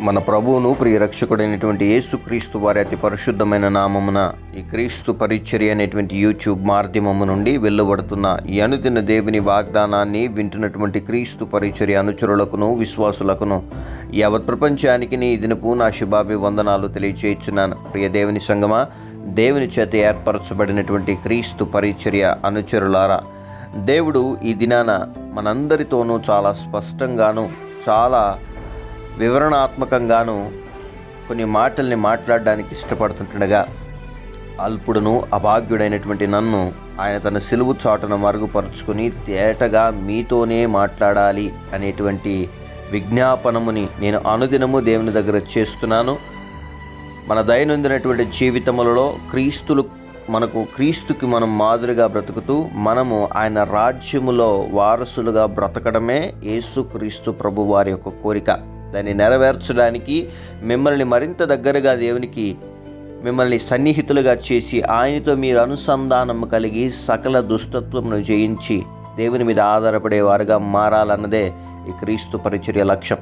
మన ప్రభువును ప్రియ రక్షకుడైనటువంటి యేసుక్రీస్తు వారి అతి పరిశుద్ధమైన నామమున ఈ క్రీస్తు పరిచర్య అనేటువంటి యూట్యూబ్ మాధ్యమము నుండి వెళ్ళబడుతున్న ఈ అనుదిన దేవుని వాగ్దానాన్ని వింటున్నటువంటి క్రీస్తు పరిచర్య అనుచరులకును విశ్వాసులకును యావత్ ప్రపంచానికి నీ దినపు నా శుభాభివందనాలు తెలియచేయుచున్నాను ప్రియ దేవుని సంగమా దేవుని చేత ఏర్పరచబడినటువంటి క్రీస్తు పరిచర్య అనుచరులారా దేవుడు ఈ దినాన మనందరితోనూ చాలా స్పష్టంగాను చాలా వివరణాత్మకంగాను కొన్ని మాటల్ని మాట్లాడడానికి ఇష్టపడుతుంటుండగా అల్పుడును అభాగ్యుడైనటువంటి నన్ను ఆయన తన సిలువు చాటును మరుగుపరుచుకుని తేటగా మీతోనే మాట్లాడాలి అనేటువంటి విజ్ఞాపనముని నేను అనుదినము దేవుని దగ్గర చేస్తున్నాను. మన దైనందినటువంటి జీవితములలో క్రీస్తులు మనకు క్రీస్తుకి మనం మాదిరిగా బ్రతుకుతూ మనము ఆయన రాజ్యములో వారసులుగా బ్రతకడమే యేసుక్రీస్తు ప్రభువారి ప్రభు వారి యొక్క కోరిక. దాన్ని నెరవేర్చడానికి మిమ్మల్ని మరింత దగ్గరగా దేవునికి మిమ్మల్ని సన్నిహితులుగా చేసి ఆయనతో మీరు అనుసంధానం కలిగి సకల దుష్టత్వమును జయించి దేవుని మీద ఆధారపడేవారుగా మారాలన్నదే ఈ క్రీస్తు పరిచర్య లక్ష్యం.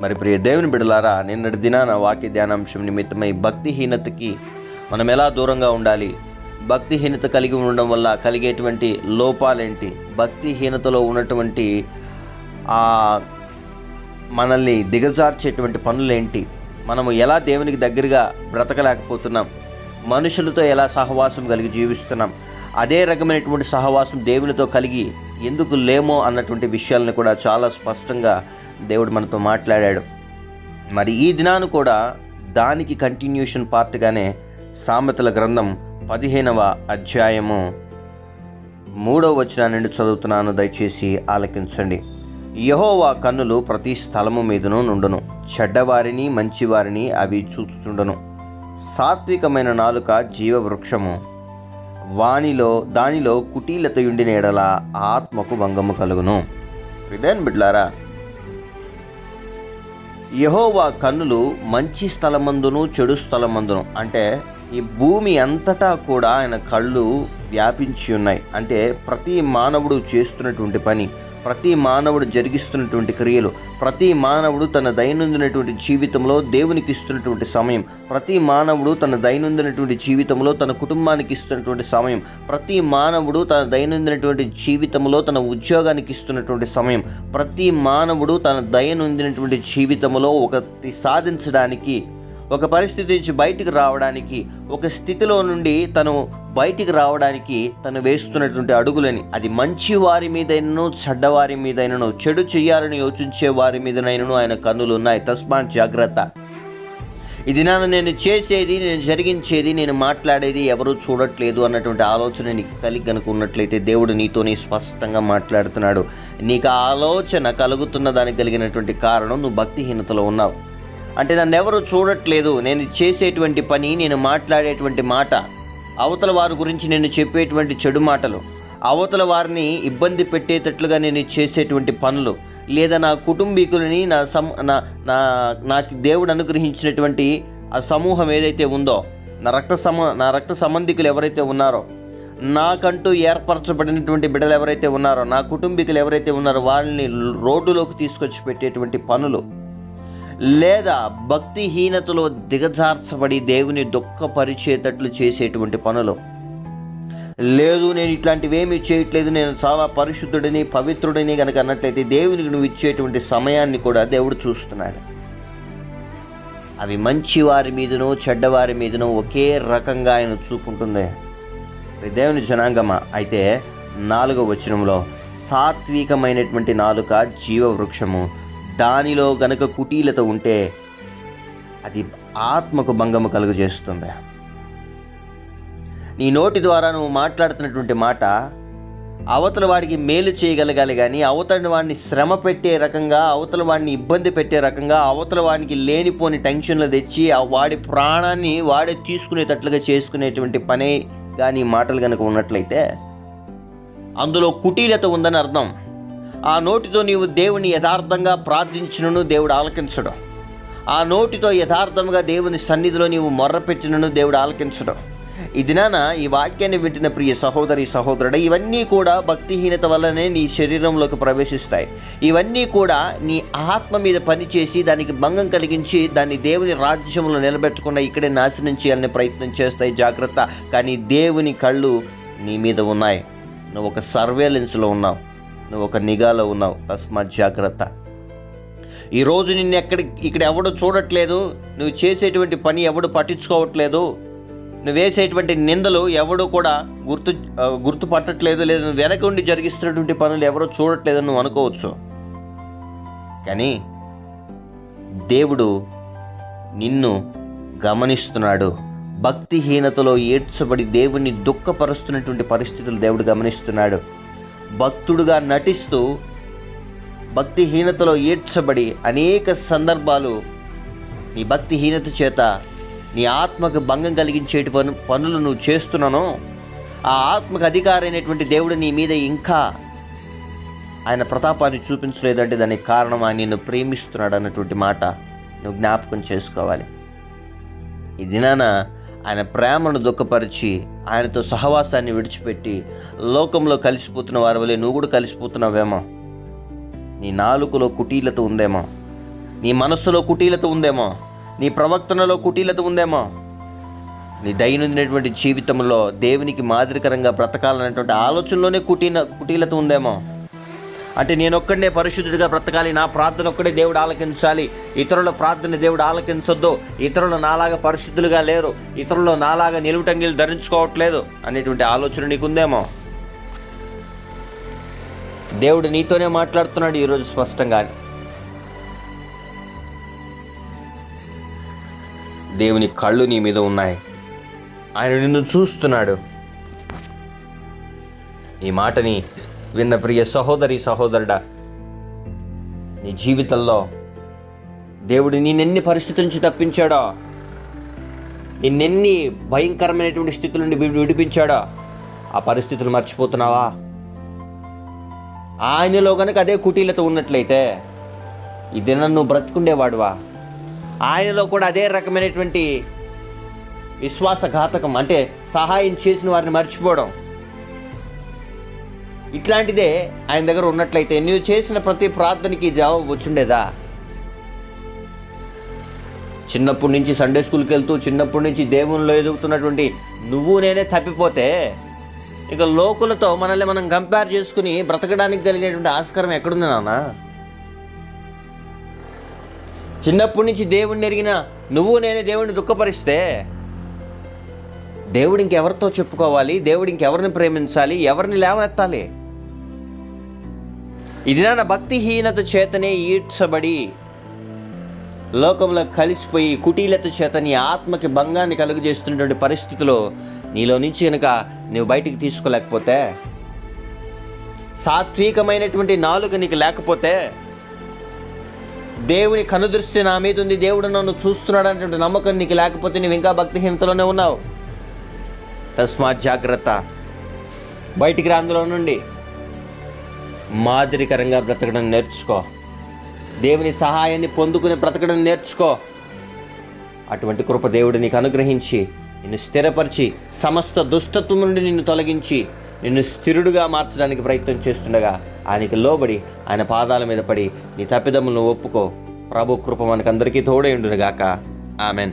మరి ప్రియ దేవుని బిడలారా నిన్నటి దినాన వాక్య ధ్యానాంశం నిమిత్తమై భక్తిహీనతకి మనం ఎలా దూరంగా ఉండాలి? భక్తిహీనత కలిగి ఉండడం వల్ల కలిగేటువంటి లోపాలేంటి? భక్తిహీనతలో ఉన్నటువంటి ఆ మనల్ని దిగజార్చేటువంటి పనులేంటి? మనము ఎలా దేవునికి దగ్గరగా బ్రతకలేకపోతున్నాం? మనుషులతో ఎలా సహవాసం కలిగి జీవిస్తున్నాం? అదే రకమైనటువంటి సహవాసం దేవునితో కలిగి ఎందుకు లేమో అన్నటువంటి విషయాలను కూడా చాలా స్పష్టంగా దేవుడు మనతో మాట్లాడాడు. మరి ఈ దినాను కూడా దానికి కంటిన్యూషన్ పార్ట్గానే సామెతల గ్రంథం పదిహేనవ అధ్యాయము మూడవ వచనా నుండి చదువుతున్నాను. దయచేసి ఆలకించండి. యహోవా కన్నులు ప్రతి స్థలము మీదను నుండును. చెడ్డవారిని మంచివారిని అవి చూచుచుండును. సాత్వికమైన నాలుక జీవవృక్షము. వానిలో దానిలో కుటీలతయుండి ఉండిన ఎడల ఆత్మకు భంగము కలుగును. విడన్ బిడ్లారా యహోవా కన్నులు మంచి స్థలమందును చెడు స్థలమందును. అంటే ఈ భూమి అంతటా కూడా ఆయన కళ్ళు వ్యాపించి ఉన్నాయి అంటే ప్రతి మానవుడు చేస్తున్నటువంటి పని. ప్రతి మానవుడు జరిగిస్తున్నటువంటి క్రియలు ప్రతి మానవుడు తన దైనందినటువంటి జీవితంలో దేవునికి ఇస్తున్నటువంటి సమయం ప్రతి మానవుడు తన దైనందినటువంటి జీవితంలో తన కుటుంబానికి ఇస్తున్నటువంటి సమయం ప్రతి మానవుడు తన దైనందినటువంటి జీవితంలో తన ఉద్యోగానికి ఇస్తున్నటువంటి సమయం ప్రతి మానవుడు తన దైనందినటువంటి జీవితంలో ఒకటి సాధించడానికి ఒక పరిస్థితి నుంచి బయటికి రావడానికి ఒక స్థితిలో నుండి తను బయటికి రావడానికి తను వేస్తున్నటువంటి అడుగులని అది మంచి వారి మీదైనను చెడ్డవారి మీదైనను చెడు చేయాలని యోచించే వారి మీదనైనను ఆయన కన్నులు ఉన్నాయి. తస్మాన్ జాగ్రత్త. ఇది నాన్న నేను చేసేది నేను జరిగించేది నేను మాట్లాడేది ఎవరూ చూడట్లేదు అన్నటువంటి ఆలోచన నీకు కలిగి కనుక ఉన్నట్లయితే దేవుడు నీతోని స్పష్టంగా మాట్లాడుతున్నాడు. నీకు ఆలోచన కలుగుతున్న దానికి కలిగినటువంటి కారణం నువ్వు భక్తిహీనతలో ఉన్నావు. అంటే నన్ను ఎవరు చూడట్లేదు. నేను చేసేటువంటి పని నేను మాట్లాడేటువంటి మాట అవతల వారి గురించి నేను చెప్పేటువంటి చెడు మాటలు అవతల వారిని ఇబ్బంది పెట్టేటట్లుగా నేను చేసేటువంటి పనులు లేదా నా కుటుంబీకులని నా సమ్ నా నా నాకు దేవుడు అనుగ్రహించినటువంటి ఆ సమూహం ఏదైతే ఉందో నా రక్త సమ నా రక్త సంబంధికులు ఎవరైతే ఉన్నారో నాకంటూ ఏర్పరచబడినటువంటి బిడ్డలు ఎవరైతే ఉన్నారో నా కుటుంబీకులు ఎవరైతే ఉన్నారో వాళ్ళని రోడ్డులోకి తీసుకొచ్చి పెట్టేటువంటి పనులు లేదా భక్తిహీనతలో దిగజార్చబడి దేవుని దుఃఖపరిచేటట్లు చేసేటువంటి పనులు. లేదు నేను ఇట్లాంటివేమీ చేయట్లేదు నేను చాలా పరిశుద్ధుడిని పవిత్రుడిని కనుక అన్నట్లయితే దేవునికి నువ్వు ఇచ్చేటువంటి సమయాన్ని కూడా దేవుడు చూస్తున్నాడు. అవి మంచి వారి మీదనో చెడ్డవారి మీదనో ఒకే రకంగా ఆయన చూపుంటుంది. దేవుని జనాంగమ అయితే నాలుగో వచనంలో సాత్వికమైనటువంటి నాలుక జీవవృక్షము దానిలో గనక కుటీలత ఉంటే అది ఆత్మకు భంగము కలుగజేస్తుంది. నీ నోటి ద్వారా నువ్వు మాట్లాడుతున్నటువంటి మాట అవతల వాడికి మేలు చేయగలగాలి కానీ అవతల వాడిని శ్రమ పెట్టే రకంగా అవతల వాడిని ఇబ్బంది పెట్టే రకంగా అవతల వాడికి లేనిపోని టెన్షన్లు తెచ్చి ఆ వాడి ప్రాణాన్ని వాడే తీసుకునేటట్లుగా చేసుకునేటువంటి పనే కానీ మాటలు కనుక ఉన్నట్లయితే అందులో కుటీలత ఉందని అర్థం. ఆ నోటితో నీవు దేవుని యథార్థంగా ప్రార్థించినను దేవుడు ఆలకించడం. ఆ నోటితో యథార్థంగా దేవుని సన్నిధిలో నీవు మొర్రపెట్టినను దేవుడు ఆలకించడం. ఈ దినాన ఈ వాక్యాన్ని వింటున్న ప్రియ సహోదరి సహోదరుడు ఇవన్నీ కూడా భక్తిహీనత వల్లనే నీ శరీరంలోకి ప్రవేశిస్తాయి. ఇవన్నీ కూడా నీ ఆత్మ మీద పనిచేసి దానికి భంగం కలిగించి దాన్ని దేవుని రాజ్యంలో నిలబెట్టకుండా ఇక్కడే నాశనం చేయాలనే ప్రయత్నం చేస్తాయి జాగ్రత్త. కానీ దేవుని కళ్ళు నీ మీద ఉన్నాయి. నువ్వు ఒక సర్వేలెన్స్లో ఉన్నావు. నువ్వు ఒక నిఘాలో ఉన్నావు. తస్మాత్ జాగ్రత్త. ఈరోజు నిన్ను ఎక్కడ ఇక్కడ ఎవడు చూడట్లేదు? నువ్వు చేసేటువంటి పని ఎవడు పట్టించుకోవట్లేదు? నువ్వు వేసేటువంటి నిందలు ఎవడు కూడా గుర్తు గుర్తుపట్టట్లేదు లేదు. నువ్వు వెనక ఉండి జరిగిస్తున్నటువంటి పనులు ఎవరో చూడట్లేదని నువ్వు అనుకోవచ్చు. కానీ దేవుడు నిన్ను గమనిస్తున్నాడు. భక్తిహీనతలో ఏడ్చబడి దేవుణ్ణి దుఃఖపరుస్తున్నటువంటి పరిస్థితులు దేవుడు గమనిస్తున్నాడు. భక్తుడుగా నటిస్తూ భక్తిహీనతలో ఈడ్చబడి అనేక సందర్భాలు నీ భక్తిహీనత చేత నీ ఆత్మకు భంగం కలిగించేటి పను పనులు నువ్వు చేస్తున్నానో ఆ ఆత్మకు అధికారైనటువంటి దేవుడు నీ మీద ఇంకా ఆయన ప్రతాపాన్ని చూపించలేదంటే దానికి కారణం ఆయన నిన్ను ప్రేమిస్తున్నాడు అన్నటువంటి మాట నువ్వు జ్ఞాపకం చేసుకోవాలి. ఈ దినాన ఆయన ప్రేమను దుఃఖపరిచి ఆయనతో సహవాసాన్ని విడిచిపెట్టి లోకంలో కలిసిపోతున్న వారి వలె నువ్వు కూడా కలిసిపోతున్నావేమో? నీ నాలుకలో కుటీలత ఉందేమో? నీ మనస్సులో కుటీలత ఉందేమో? నీ ప్రవర్తనలో కుటీలత ఉందేమో? నీ దైనందినటువంటి జీవితంలో దేవునికి మాదిరికరంగా బ్రతకాలనేటువంటి ఆలోచనలోనే కుటీన కుటీలత ఉందేమో? అంటే నేను ఒక్కడనే పరిశుద్ధుడిగా బ్రతకాలి నా ప్రార్థన ఒక్కడే దేవుడు ఆలకించాలి. ఇతరుల ప్రార్థన దేవుడు ఆలకించొద్దు. ఇతరులు నాలాగా పరిశుద్ధులుగా లేరు. ఇతరులు నాలాగా నిలువుటంగిలు ధరించుకోవట్లేదు అనేటువంటి ఆలోచన నీకుందేమో? దేవుడు నీతోనే మాట్లాడుతున్నాడు ఈరోజు స్పష్టంగా దేవుని కళ్ళు నీ మీద ఉన్నాయి. ఆయన నిన్ను చూస్తున్నాడు. ఈ మాటని విన్న ప్రియ సహోదరి సహోదరుడా నీ జీవితంలో దేవుడు నేనెన్ని పరిస్థితుల నుంచి తప్పించాడో? నిన్నెన్ని భయంకరమైనటువంటి స్థితుల నుండి విడిపించాడో? ఆ పరిస్థితులు మర్చిపోతున్నావా? ఆయనలో కనుక అదే కుటీలత ఉన్నట్లయితే ఈ దినం నువ్వు బ్రతుకుండేవాడువా? ఆయనలో కూడా అదే రకమైనటువంటి విశ్వాసఘాతకం అంటే సహాయం చేసిన వారిని మర్చిపోవడం. ఇట్లాంటిదే ఆయన దగ్గర ఉన్నట్లయితే నువ్వు చేసిన ప్రతి ప్రార్థనకి జవాబు వచ్చుండేదా? చిన్నప్పటి నుంచి సండే స్కూల్కి వెళ్తూ చిన్నప్పటి నుంచి దేవునిలో ఎదుగుతున్నటువంటి నువ్వు నేనే తప్పిపోతే ఇక లోకులతో మనల్ని మనం కంపేర్ చేసుకుని బ్రతకడానికి కలిగేటువంటి ఆస్కారం ఎక్కడుంది నాన్న? చిన్నప్పటి నుంచి దేవుణ్ణి ఎరిగిన నువ్వు నేనే దేవుడిని దుఃఖపరిస్తే దేవుడు ఇంకెవరితో చెప్పుకోవాలి? దేవుడు ఇంకెవరిని ప్రేమించాలి? ఎవరిని లేవనెత్తాలి? ఇది నా భక్తిహీనత చేతనే ఈడ్చబడి లోకంలో కలిసిపోయి కుటీలత చేత నీ ఆత్మకి భంగాన్ని కలుగజేస్తున్నటువంటి పరిస్థితిలో నీలో నుంచి కనుక నువ్వు బయటికి తీసుకోలేకపోతే సాత్వికమైనటువంటి నాలుక నీకు లేకపోతే దేవుని కనుదృష్టి నా మీద ఉంది దేవుడు నన్ను చూస్తున్నాడు అనేటువంటి నమ్మకం నీకు లేకపోతే నువ్వు ఇంకా భక్తిహీనతలోనే ఉన్నావు. తస్మాత్ జాగ్రత్త. బయటికి రా అందులో నుండి. మాదిరికరంగా బ్రతకడం నేర్చుకో. దేవుని సహాయాన్ని పొందుకుని బ్రతకడం నేర్చుకో. అటువంటి కృప దేవుడు నీకు అనుగ్రహించి నిన్ను స్థిరపరిచి సమస్త దుష్టత్వం నుండి నిన్ను తొలగించి నిన్ను స్థిరుడుగా మార్చడానికి ప్రయత్నం చేస్తుండగా ఆయనకి లోబడి ఆయన పాదాల మీద పడి నీ తప్పిదమ్ములను ఒప్పుకో. ప్రభు కృప మనకందరికీ తోడై ఉండునుగాక. ఆమెన్.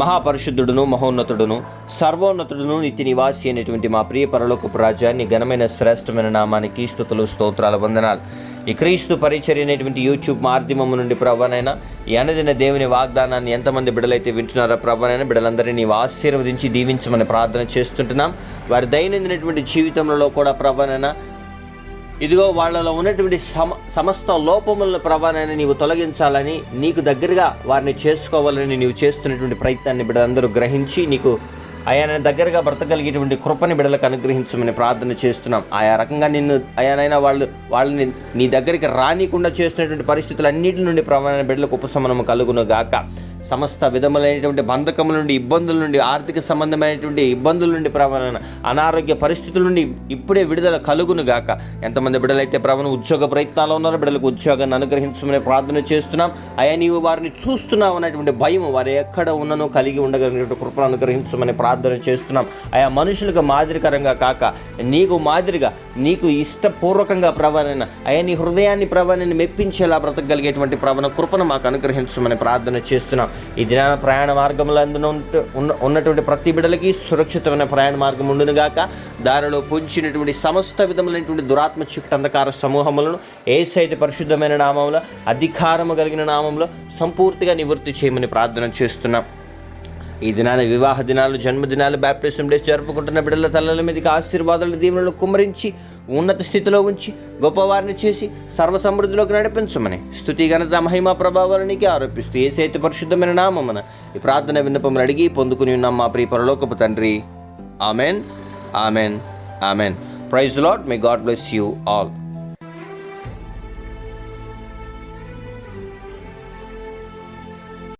మహాపరిశుద్ధుడును మహోన్నతుడును సర్వోన్నతుడును నిత్య నివాసి అయినటువంటి మా ప్రియ పరలోకపు రాజ్యాన్ని ఘనమైన శ్రేష్టమైన నామానికి స్థుతులు స్తోత్రాల వందనాలు. ఈ క్రీస్తు పరిచర్య అనేటువంటి యూట్యూబ్ మాధ్యమం నుండి ప్రభానైనా ఈ అనదిన దేవుని వాగ్దానాన్ని ఎంతమంది బిడలైతే వింటున్నారో ప్రభానైనా బిడలందరినీ నీవు ఆశీర్వదించి దీవించమని ప్రార్థన చేస్తుంటున్నాం. వారి దైనందినటువంటి జీవితంలో కూడా ప్రభానైనా ఇదిగో వాళ్ళలో ఉన్నటువంటి సమ సమస్త లోపములను ప్రవాణాన్ని నీవు తొలగించాలని నీకు దగ్గరగా వారిని చేసుకోవాలని నీవు చేస్తున్నటువంటి ప్రయత్నాన్ని బిడ్డలందరూ గ్రహించి నీకు ఆయన దగ్గరగా బ్రతకలిగేటువంటి కృపని బిడ్డలకు అనుగ్రహించమని ప్రార్థన చేస్తున్నాం. ఆయా రకంగా నిన్ను ఆయనైనా వాళ్ళు వాళ్ళని నీ దగ్గరికి రానికుండా చేస్తున్నటువంటి పరిస్థితులన్నిటి నుండి ప్రమాణ బిడ్డలకు ఉపశమనం కలుగును గాక. సమస్త విధములైనటువంటి బంధకముల నుండి ఇబ్బందుల నుండి ఆర్థిక సంబంధమైనటువంటి ఇబ్బందుల నుండి ప్రవణ అనారోగ్య పరిస్థితుల నుండి ఇప్పుడే విడుదల కలుగును గాక. ఎంతమంది బిడ్డలైతే ప్రవణ ఉద్యోగ ప్రయత్నాలు ఉన్నారో బిడ్డలకు ఉద్యోగాన్ని అనుగ్రహించమని ప్రార్థన చేస్తున్నాం. అయ్యా నీవు వారిని చూస్తున్నావు అనేటువంటి భయం వారు ఎక్కడ ఉన్ననో కలిగి ఉండగలిగినటువంటి కృపను అనుగ్రహించమని ప్రార్థన చేస్తున్నాం. ఆయా మనుషులకు మాదిరికరంగా కాక నీకు మాదిరిగా నీకు ఇష్టపూర్వకంగా ప్రవణ అయ్యా నీ హృదయాన్ని ప్రవణని మెప్పించేలా బ్రతకగలిగేటువంటి ప్రవణ కృపను మాకు అనుగ్రహించమని ప్రార్థన చేస్తున్నాం. ఈ దినాన ప్రయాణ మార్గంలో అందున ఉన్న- ఉన్నటువంటి ప్రతి బిడ్డలకి సురక్షితమైన ప్రయాణ మార్గం ఉండునుగాక దారిలో పుంచినటువంటి సమస్త విధములైనటువంటి దురాత్మ చిట్ట అంధకార సమూహములను ఏ పరిశుద్ధమైన నామంలో అధికారము కలిగిన నామంలో సంపూర్తిగా నివృత్తి చేయమని ప్రార్థన చేస్తున్నాం. ఈ దినాన వివాహ దినాలు జన్మదినాలు బ్యాప్టిజం డేస్ జరుపుకుంటున్న బిడ్డల తలల మీదకి ఆశీర్వాదాలు దీవెనలు కుమ్మరించి ఉన్నత స్థితిలో ఉంచి గొప్పవారిని చేసి సర్వ సమృద్ధిలోకి నడిపించమని స్థుతి ఘనత మహిమ ప్రభావాలనికి ఆరోపిస్తూ ఏ సైత పరిశుద్ధమైన నామమన ఈ ప్రార్థన విన్నపములు అడిగి పొందుకుని ఉన్నాం మా ప్రియ పరలోకపు తండ్రి. Amen. Amen. Amen. Praise lord may God bless you all